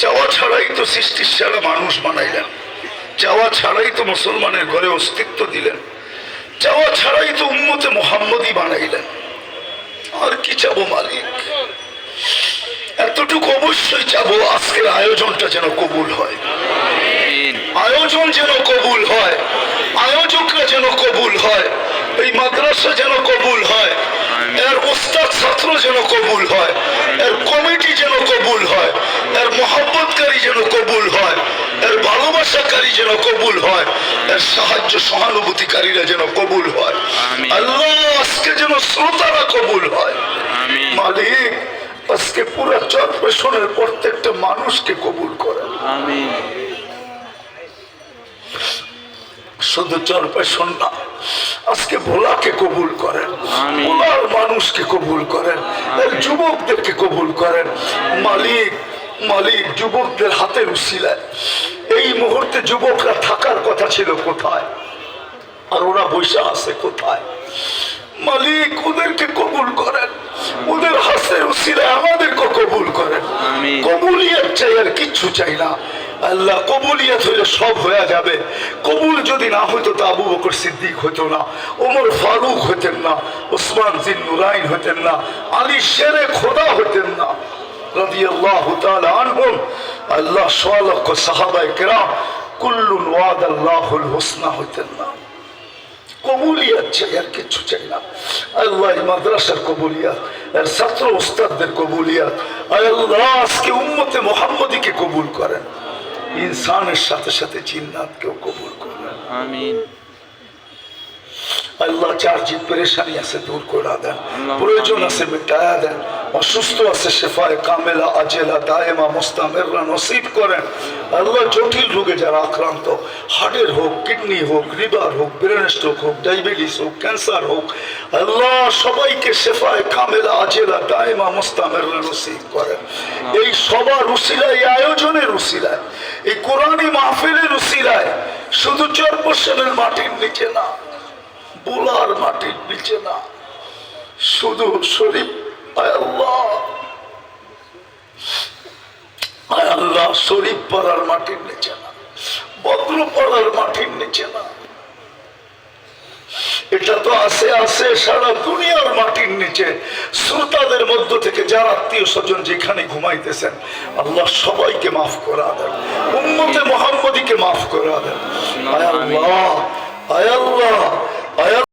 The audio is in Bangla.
চাওয়া ছাড়াই তো সৃষ্টির সেরা মানুষ বানাইলেন। চাওয়া ছাড়াই তো মুসলমানের ঘরে অস্তিত্ব দিলেন। চাওয়া ছাড়াই তো উম্মতে মোহাম্মদই বানাইলেন। আর কি চাবো মালিক? এতটুকু অবশ্যই চাবো আজকের আয়োজনটা যেন কবুল হয়। আয়োজন যেন কবুল হয়। আয়োজকরা যেন কবুল হয়। এই মাদ্রাসা যেন কবুল হয়। এর ওস্তাদ ছাত্র যেন কবুল হয় এর কমিটি যেন কবুল হয় এর মহাব্বতকারী যেন কবুল হয় এর ভালোবাসাকারী যেন কবুল হয় এর সাহায্য সহানুভূতিকারীরা যেন কবুল হয়। আল্লাহ আজকে যেন শ্রোতারা কবুল হয়। মালিক আজকে পুরো চরপেশনের প্রত্যেকটা মানুষকে কবুল করেন আমিন। শুধু চরপেশন না আজকে ভোলাকে কবুল করেন। ভোলার মানুষকে কবুল করেন। এর যুবকদেরকে কবুল করেন। মালিক মালিক যুবকদের হাতের উশিলায় এই মুহূর্তে যুবকরা থাকার কথা ছিল কোথায়? আর ওরা বৈশা আছে কোথায়? মালিক ওদেরকে কবুল করেন। ওদের হাসের উসিলায় আমাদেরকে কবুল করেন। আমিন। কবুলিয়াত চাই আর কিচ্ছু চাই না। আল্লাহ কবুলিয়াত হইলে সব হয়ে যাবে। কবুল যদি না হইতো তো আবু বকর সিদ্দিক হইতো না ওমর ফারুক হইতেন না ওসমান জিন নুরাইন হইতেন না আলী শেরে খোদা হইতেন না। আর চাই না। আল্লাহ মাদ্রাসার উম্মতে কবুল করেন। ইনসানের সাথে সাথে জিন্নাতকেও কবুল করেন। আমিন। আল্লাহ চার জিত পেরেশানি আছে দূর করে দেন। প্রয়োজন আছে মিটায়া দেন। অসুস্থ আছে শেফায় কামেলা আজেলা দায়েমা মুস্তামেররা নসিব করেন। আল্লাহ জটিল রোগে যারা আক্রান্ত হার্টের হোক কিডনি হোক লিভার হোক ব্রেন স্ট্রোক হোক ডায়াবেটিস হোক ক্যান্সার হোক আল্লাহ সবাইকে শেফায় কামেলা আজেলা দায়েমা মুস্তামেররা নসিব করেন। এই সবার উসিলায় এই আয়োজনের উসিলায় এই কোরআনী মাহফিলের উসিলায় শুধু চরপশনের মাটির নিচে না বোলার মাটির নিচে না। শুধু শরীফ আল্লাহ। শরীফ মাটির নিচে না মাটির নিচে না। এটা তো সারা দুনিয়ার মাটির নিচে। শ্রোতাদের মধ্য থেকে যার আত্মীয় স্বজন যেখানে ঘুমাইতেছেন, আল্লাহ সবাইকে মাফ করা দেন, উম্মতে মোহাম্মদীকে মাফ করা দেন। আয় আল্লাহ আয় আল্লাহ। আয়